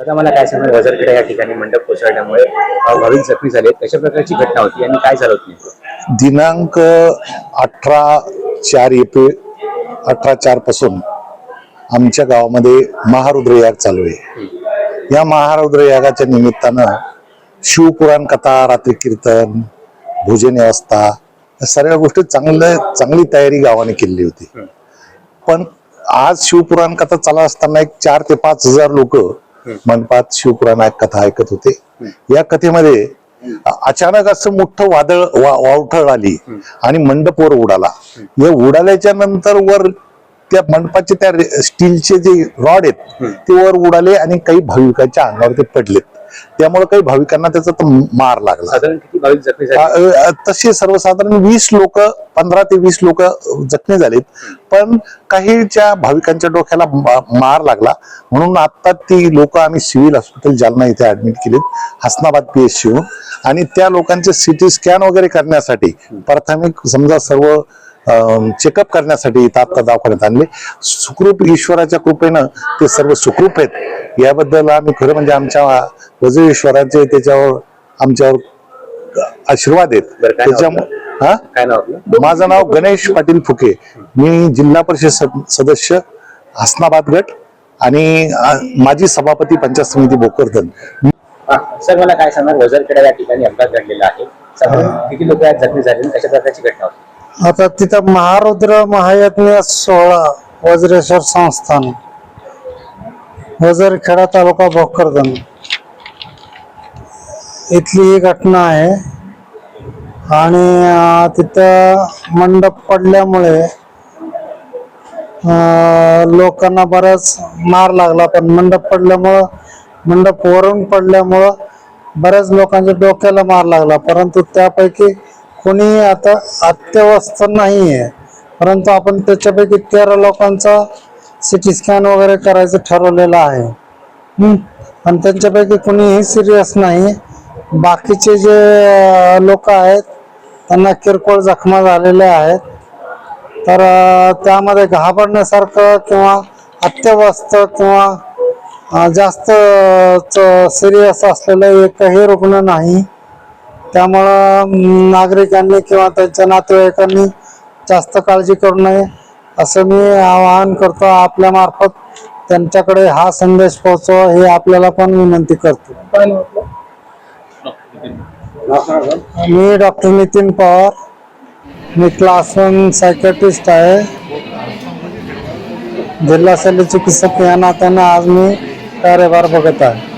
आता मला काय सांगा वजरखेडा या ठिकाणी मंडप कोसळल्यामुळे भाविक जखमी झाले कशा प्रकारची घटना होती आणि काय झालं होती दिनांक अठरा चार एप्रिल अठरा चारपासून आमच्या गावामध्ये महारुद्र याग चालू आहे. या महारुद्र यागाच्या निमित्तानं शिवपुराण कथा रात्री कीर्तन भोजन व्यवस्था या सगळ्या गोष्टी चांगल्या चांगली तयारी गावाने केलेली होती. पण आज शिवपुराण कथा चालू असताना एक चार ते पाच हजार लोक मंडपात शिवपुराण कथा ऐकत होते. या कथेमध्ये अचानक असं मोठं वादळ वा- वावठळ आली आणि मंडप वर उडाला. या उडाल्याच्या नंतर वर त्या मंडपाचे त्या स्टीलचे जे रॉड आहेत ते वर उडाले आणि काही भाविकांच्या अंगावर ते पडलेत. त्यामुळे काही भाविकांना त्याचा तो मार लागला. साधारण किती भाविक जखमी झाले? अ, अ, तसे सर्वसाधारण वीस लोक पंधरा ते वीस लोक जखमी झालेत. पण काहीच्या भाविकांच्या डोक्याला मार लागला. म्हणून आता ती लोक आम्ही सिव्हिल हॉस्पिटल जालना इथे ऍडमिट केलीत. हसनाबाद पी एच आणि त्या लोकांचे सिटी स्कॅन वगैरे करण्यासाठी प्राथमिक समजा सर्व चेकअप करण्यासाठी इथं आता दवाखान्यात आणले. सुखरूप ईश्वराच्या कृपेनं ते सर्व सुखरूप आहेत. याबद्दल आम्ही खरं म्हणजे आमच्या वजू त्याच्यावर आमच्यावर आशीर्वाद आहेत. त्याच्यामुळे हा? माझं नाव गणेश पाटील फुके. मी जिल्हा परिषद सद- सदस्य हसनाबाद गट आणि माजी सभापती पंचायत समिती भोकरदन. हा, सर मला काय सांगणार वजरखेडा या ठिकाणी अपघात घडलेला आहे. किती लोक जखमी झाले कशा प्रकारची घटना होती. आता तिथं महारुद्र महायज्ञ सोहळा वज्रेश्वर संस्थान. वजरखेडा तालुका भोकरदन. इथली ही घटना आहे. आणि तिथं मंडप पडल्यामुळे लोकांना बराच मार लागला. पण मंडप पडल्यामुळं मंडप वरून पडल्यामुळं बऱ्याच लोकांच्या डोक्याला मार लागला. परंतु त्यापैकी कोणी आता अत्यवस्थ नाही आहे परंतु आपण त्याच्यापैकी तेरा लोकांचा सिटी स्कॅन वगैरे करायचं ठरवलेलं आहे. आणि त्यांच्यापैकी कोणीही सिरियस नाही. बाकीचे जे लोक आहेत त्यांना किरकोळ जखमा झालेल्या आहेत. तर त्यामध्ये घाबरण्यासारखं किंवा अत्यवस्थ किंवा जास्त सिरियस असलेलं एकही रुग्ण नाही. त्यामुळं नागरिकांनी किंवा त्यांच्या नातेवाईकांनी जास्त काळजी करू नये. असं मी आवाहन करतो. आपल्या मार्फत त्यांच्याकडे हा संदेश पोहोचवा हे आपल्याला पण विनंती करतो. मी डॉक्टर नितीन पवार. मी क्लास वन सायकॅट्रिस्ट आहे. जिल्हा शल्य चिकित्सक या नात्यानं आज मी कार्यभार बघत आहे.